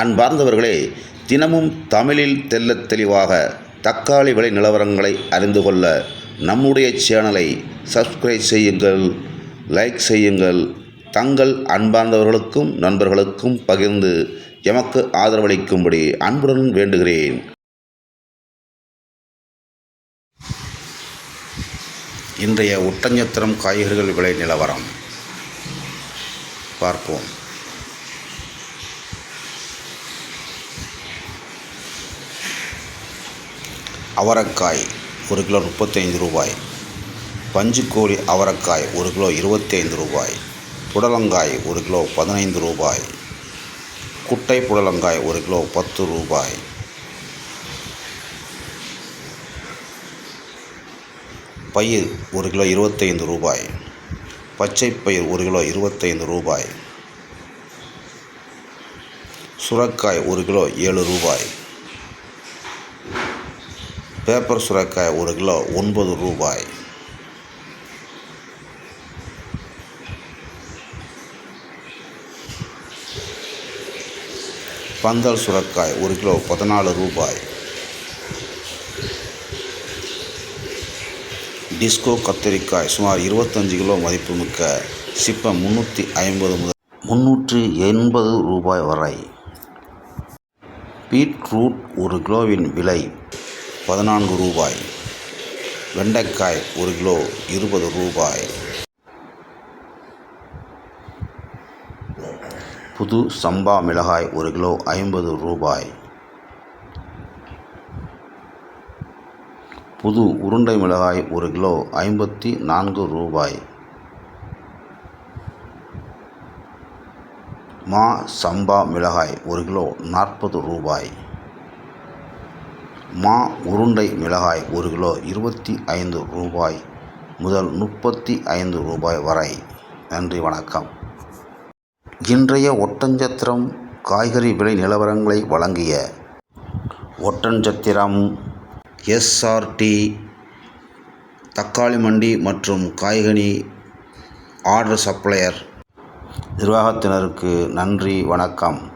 அன்பார்ந்தவர்களே தினமும் தமிழில் தெள்ளத் தெளிவாக தக்காளி விலை நிலவரங்களை அறிந்து கொள்ள நம்முடைய சேனலை சப்ஸ்கிரைப் செய்யுங்கள் லைக் செய்யுங்கள். தங்கள் அன்பார்ந்தவர்களுக்கும் நண்பர்களுக்கும் பகிர்ந்து எமக்கு ஆதரவளிக்கும்படி அன்புடன் வேண்டுகிறேன். இன்றைய ஒட்டஞ்சத்திரம் காய்கறிகள் விலை நிலவரம். பார்ப்போம். அவரைக்காய் ஒரு கிலோ முப்பத்தைந்து ரூபாய். பஞ்சுக்கோழி அவரைக்காய் ஒரு கிலோ இருபத்தைந்து ரூபாய். புடலங்காய் ஒரு கிலோ பதினைந்து ரூபாய். குட்டை புடலங்காய் ஒரு கிலோ பத்து ரூபாய். பயிர் ஒரு கிலோ இருபத்தைந்து ரூபாய். பச்சை பயிர் ஒரு கிலோ இருபத்தைந்து ரூபாய். சுரக்காய் ஒரு கிலோ ஏழு ரூபாய். பேப்பர் சுரக்காய் ஒரு கிலோ ஒன்பது ரூபாய். பந்தல் சுரக்காய் ஒரு கிலோ பதினாலு ரூபாய். டிஸ்கோ கத்திரிக்காய் சுமார் இருபத்தஞ்சு கிலோ மதிப்புமிக்க சிப்பம் முந்நூற்றி ஐம்பது முதல் முந்நூற்றி எண்பது ரூபாய் வரை. பீட்ரூட் ஒரு கிலோவின் விலை பதினான்கு ரூபாய். வெண்டைக்காய் ஒரு கிலோ இருபது ரூபாய். புது சம்பா மிளகாய் ஒரு கிலோ ஐம்பது ரூபாய். புது உருண்டை மிளகாய் ஒரு கிலோ ஐம்பத்தி நான்கு ரூபாய். மா சம்பா மிளகாய் ஒரு கிலோ நாற்பது ரூபாய். மா உருண்டை மிளகாய் ஒரு கிலோ இருபத்தி ஐந்து ரூபாய் முதல் முப்பத்தி ஐந்து ரூபாய் வரை. நன்றி வணக்கம். இன்றைய ஒட்டஞ்சத்திரம் காய்கறி விலை நிலவரங்களை வழங்கிய ஒட்டஞ்சத்திரம் எஸ்ஆர்டி தக்காளி மண்டி மற்றும் காய்கனி ஆர்டர் சப்ளையர் நிர்வாகத்தினருக்கு நன்றி வணக்கம்.